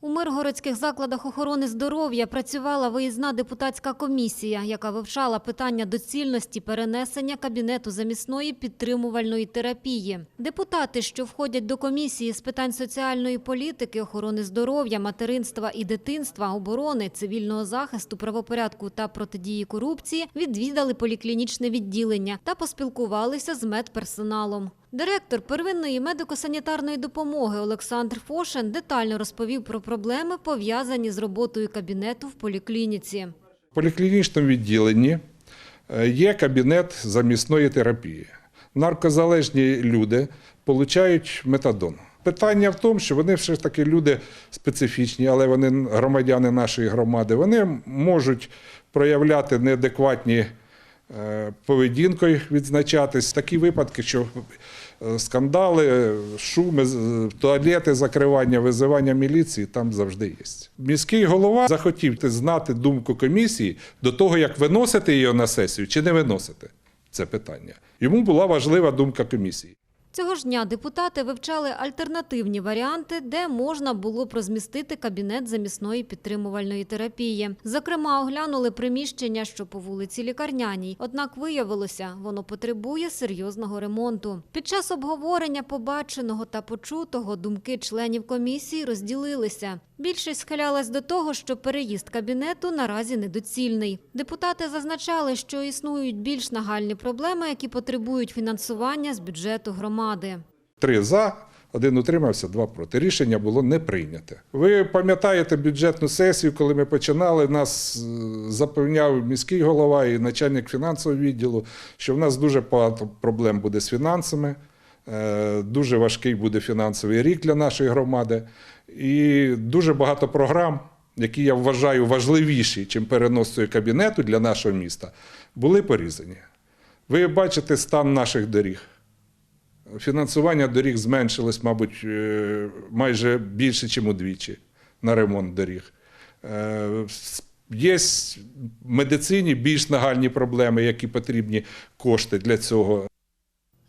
У миргородських закладах охорони здоров'я працювала виїзна депутатська комісія, яка вивчала питання доцільності перенесення кабінету замісної підтримувальної терапії. Депутати, що входять до комісії з питань соціальної політики, охорони здоров'я, материнства і дитинства, оборони, цивільного захисту, правопорядку та протидії корупції, відвідали поліклінічне відділення та поспілкувалися з медперсоналом. Директор первинної медико-санітарної допомоги Олександр Фошин детально розповів про проблеми, пов'язані з роботою кабінету в поліклініці. В поліклінічному відділенні е, є кабінет замісної терапії. Наркозалежні люди отримують метадон. Питання в тому, що вони все ж таки люди специфічні, але вони громадяни нашої громади. Вони можуть проявляти неадекватні поведінкою, відзначатись. Такі випадки, що е, скандали, шуми, туалети, закривання, визивання міліції там завжди є. Міський голова захотів знати думку комісії до того, як виносити її на сесію чи не виносити це питання. Йому була важлива думка комісії. Цього ж дня депутати вивчали альтернативні варіанти, де можна було б розмістити кабінет замісної підтримувальної терапії. Зокрема, оглянули приміщення, що по вулиці Лікарняній. Однак виявилося, воно потребує серйозного ремонту. Під час обговорення побаченого та почутого думки членів комісії розділилися. Більшість схилялась до того, що переїзд кабінету наразі недоцільний. Депутати зазначали, що існують більш нагальні проблеми, які потребують фінансування з бюджету громади. Три за, один утримався, два проти. Рішення було не прийняте. Ви пам'ятаєте бюджетну сесію, коли ми починали, нас е, запевняв міський голова і начальник фінансового відділу, що в нас дуже багато проблем буде з фінансами. е, Дуже важкий буде фінансовий рік для нашої громади. І дуже багато програм, які я вважаю важливіші, чим перенос цього кабінету для нашого міста, були порізані. Ви бачите стан наших доріг. Фінансування доріг зменшилось, мабуть, е, майже більше, ніж удвічі на ремонт доріг. Е, Є в медицині більш нагальні проблеми, які потрібні кошти для цього.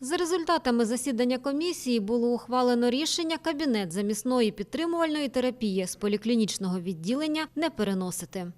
За результатами засідання комісії було ухвалено рішення кабінет замісної підтримувальної терапії з поліклінічного відділення не переносити.